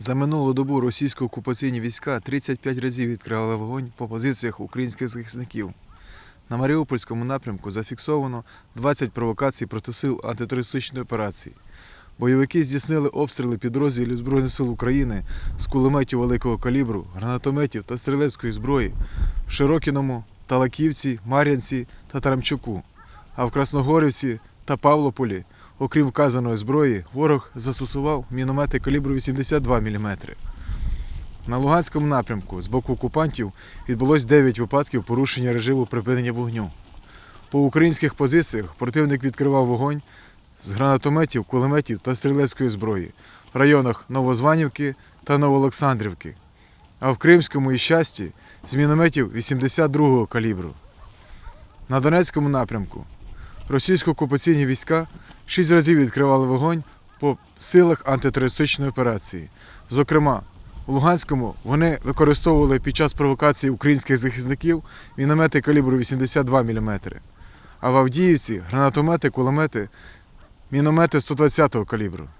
За минулу добу російсько-окупаційні війська 35 разів відкривали вогонь по позиціях українських захисників. На Маріупольському напрямку зафіксовано 20 провокацій проти сил антитерористичної операції. Бойовики здійснили обстріли підрозділів Збройних сил України з кулеметів великого калібру, гранатометів та стрілецької зброї в Широкіному, Талаківці, Мар'янці та Тарамчуку. А в Красногорівці та Павлополі Окрім вказаної зброї, ворог застосував міномети калібру 82 мм. На Луганському напрямку з боку окупантів відбулось 9 випадків порушення режиму припинення вогню. По українських позиціях противник відкривав вогонь з гранатометів, кулеметів та стрілецької зброї в районах Новозванівки та Новоолександрівки, а в Кримському і Щасті з мінометів 82-го калібру. На Донецькому напрямку російсько-окупаційні війська шість разів відкривали вогонь по силах антитерористичної операції. Зокрема, у Луганському вони використовували під час провокації українських захисників міномети калібру 82 мм, а в Авдіївці гранатомети, кулемети, міномети 120-го калібру.